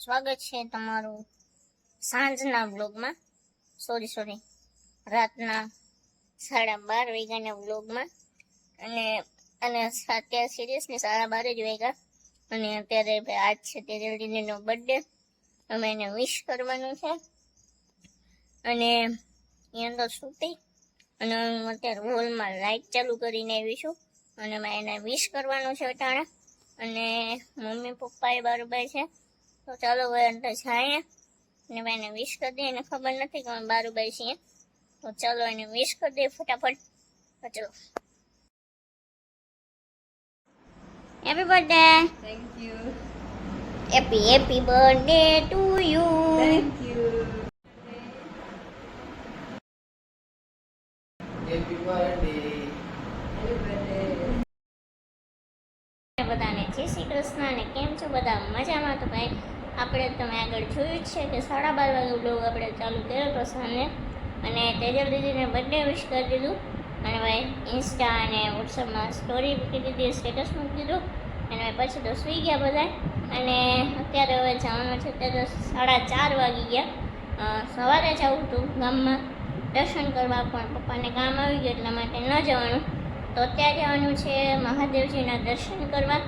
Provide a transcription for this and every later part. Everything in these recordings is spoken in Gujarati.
સ્વાગત છે તમારું સાંજના બ્લોગમાં સોરી સોરી રાતના સાડા બાર વાગ્યાના બ્લોગમાં અને અને અત્યારે સિરિયસલી સાડા બાર જ વાગ્યા. અને અત્યારે આજ છે તે જલ્દીનો બર્થડે અમે એને વિશ કરવાનું છે. અને એની અંદર સૂતી. અને હું અત્યારે હોલમાં લાઇટ ચાલુ કરીને આવી છું. અને મેં એને વિશ કરવાનું છે અટાણે. અને મમ્મી પપ્પા એ બરોબર છે. તો ચાલો હવે અંદર જાય અને મેં એને વિશ કરી દઈએ એને ખબર નથી કે અમે બરોબર છીએ. તો ચાલો એને વિશ કરી દઈએ ફટાફટ. તો ચલો. Happy birthday thank you happy happy birthday to you thank you happy birthday. બધાને જય શ્રી કૃષ્ણ અને કેમ છો બધા? મજામાં તો ભાઈ? આપણે તમે આગળ જોયું જ છે કે સાડા બાર વાગે બ્લોગ આપણે ચાલુ કર્યો હતો સાંજે. અને તેજલ દીદીને બર્થડે વિશ કરી દીધું. અને ભાઈ ઇન્સ્ટા અને વોટ્સઅપમાં સ્ટોરી મૂકી દીધી સ્ટેટસ મૂકી દીધું. અને પછી તો સૂઈ ગયા બધા. અને અત્યારે હવે જવાનું છે અત્યારે સાડા ચાર વાગી ગયા. સવારે જવું હતું ગામમાં. દર્શન કરવા પણ પપ્પાને કામ આવી ગયું એટલા માટે ન જવાનું. તો ત્યાં જવાનું છે મહાદેવજીના દર્શન કરવા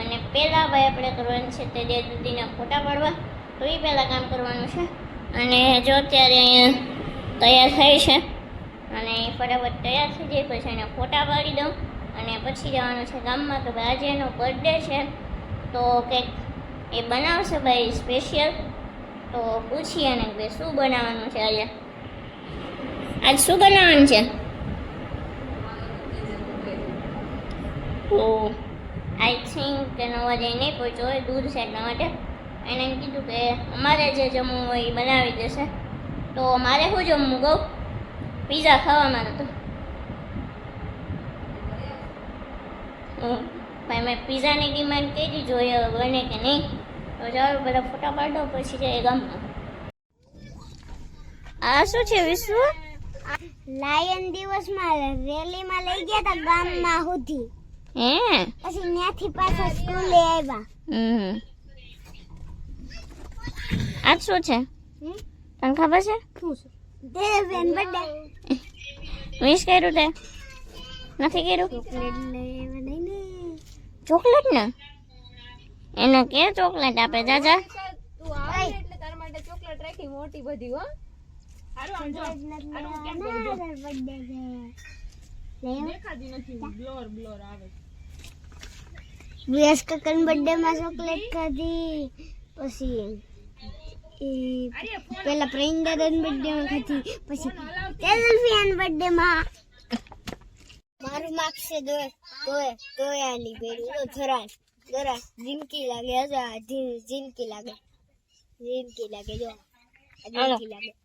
અને પહેલાં ભાઈ આપણે કરવાનું છે તે દીદીના ફોટા પાડવા. તો એ પહેલાં કામ કરવાનું છે. અને જો અત્યારે અહીંયા તૈયાર થાય છે અને ફટાફટ તૈયાર થઈ જાય પછી એને ફોટા પાડી દઉં. અને પછી જવાનું છે ગામમાં તો ભાઈ આજે એનો બર્થડે છે, તો કંઈક એ બનાવશે ભાઈ સ્પેશિયલ તો પૂછીએ અને કે શું બનાવવાનું છે આજે? આજ શું બનાવવાનું છે? તો આઈ થિંક એનો અવાજ અહીં નહીં પહોંચ્યો હોય દૂર છે એટલા માટે. એને એમ કીધું કે અમારે જે જમવું હોય એ બનાવી દેશે. તો મારે શું જમવું કહું? પીઝા ખાવામાં હતો. ભાઈ મેં પીઝાની ડિમાન્ડ કરી જોઈએ હવે બને કે નહીં. તો ચાલો બધા ફોટા પાડો, પછી જાય ગામમાં. આ શું છે વિશ્વ? લાયન દિવસમાં રેલીમાં લઈ ગયા તા ગામમાં સુધી. હે? પછી ત્યાંથી પાછા સ્કૂલે આવ્યા. હમ. આ શું છે? હમ? તને ખબર છે? દેવેન બર્થડે વિશ કર્યું તે? નથી કર્યું? ચોકલેટ ને ચોકલેટ ને. એને કે ચોકલેટ આપે જાજા? તું આવે ને એટલે તારા માટે ચોકલેટ રાખી મોટી બધી હો. નથી કકન બર્થડે માં ચોકલેટ ખાધી. પછી એ પેલા પ્રેન્ડરન બર્થડે માં ખાધી. પછી તેજલફિયાન બર્થડે માં. મારું માર્ક છે દો તોય દોયાલી બેડું તો થરા જરા જિંદગી લાગે. હજા જી- જિંદગી લાગે. જિંદગી લાગે જો. આ જિંદગી લાગે.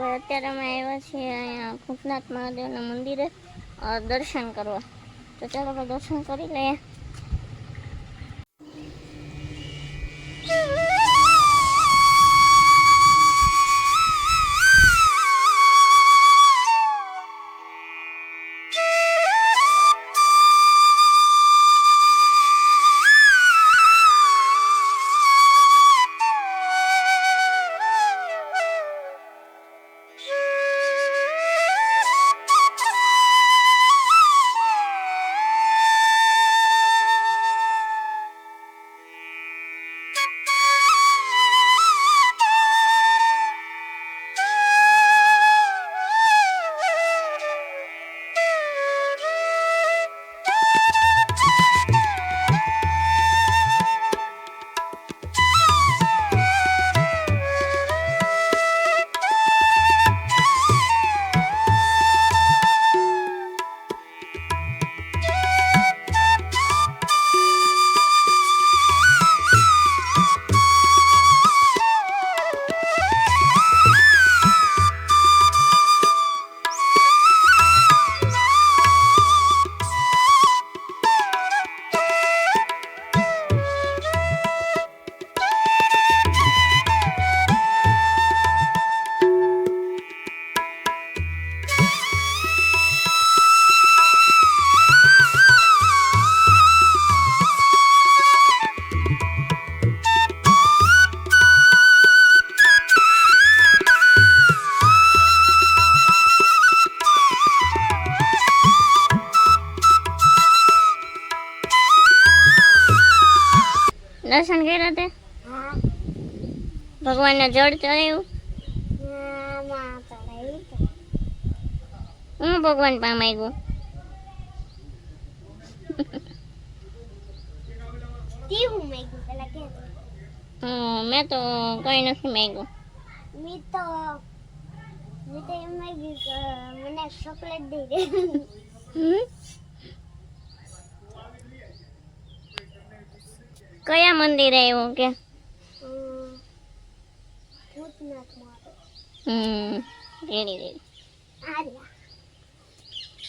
હવે અત્યારે અમે આવ્યા છીએ અહીંયા ભૂતનાથ મહાદેવના મંદિરે દર્શન કરવા. તો ચાલો દર્શન કરી લઈએ. ભગવાનને જળ ચડાવ્યું હું ભગવાન કે હમ, મેં તો કંઈ નથી માંગ્યું મી તો મી તો એમ માંગ્યું કે મને ચોકલેટ દઈ કયા મંદિરે આવ્યું કે હમ. ભૂતનાથ મારે હમ. રેડી રેડી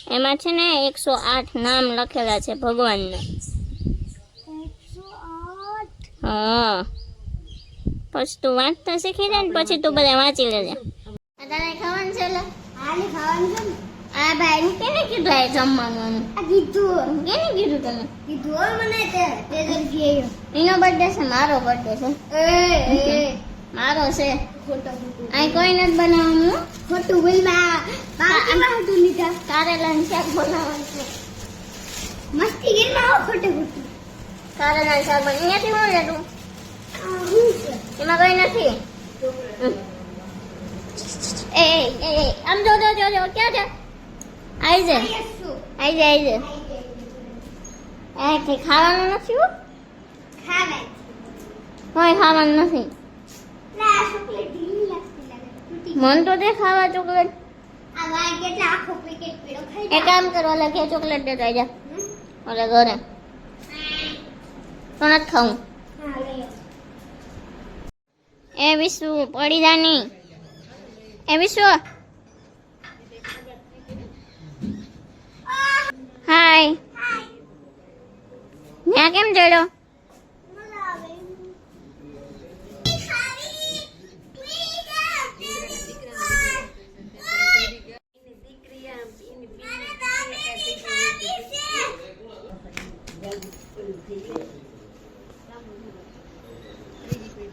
એમાં છે ને એકસો આઠ નામ લખેલા છે ભગવાનના. એકસો હા. પછી તું વાંચતા શીખી જાય ને પછી તું બધા વાંચી લેજે. તારે ખાવાનું છે લે? આલે ને. આ ભાઈ કેને કીધું આ જમવાનું? આ કીધું કેને કીધું તમે કીધું મને તે તે એનો બર્થડે છે મારો બર્થડે છે. એ મારો આ કોઈ નથી બનાવવાનું. ખોટું બોલમાં બાકી વાંધું લીધા? કારેલાનું શાક બનાવવાનું છે. મસ્તી ગીરમાં આવો ખોટું ખોટું. કારેલાનું શાક બની અહીંયાથી હું લેતું એમાં કઈ નથી? એ એ, આમ જો જો જો જો ક્યાં છે? આવી જાય આવી જાય આવી જાય એ ખાવાનું નથી હો? ખાવે કોઈ ખાવાનું નથી. મન તો દે ખાવા ચોકલેટ એક કામ કરો લખે ચોકલેટ દે જા. ઓલે ઘરે. તો નથી ખાવું. એ વિશ્વ પડી જાની એ વિશ્વ હાય. ત્યાં કેમ ચડ્યો? Everything. Everything.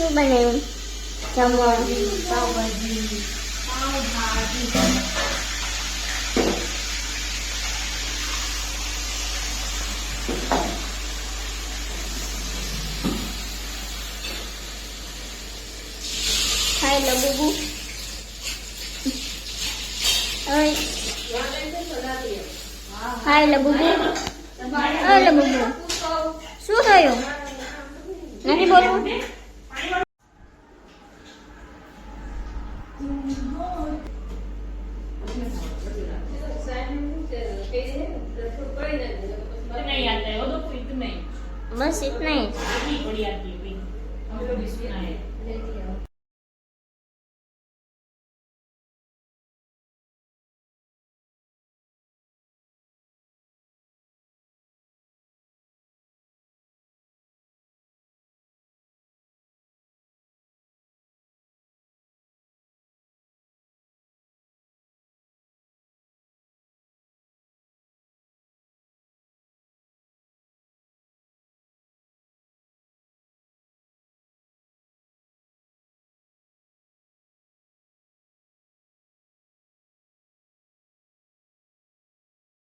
Everything. શું બનાવ્યું જમવાનું ખાઈ લો બુબુ ઓય. ખાઈ લો બુબુ ખાઈ લો બુબુ શું થયું નથી બોલવું नहीं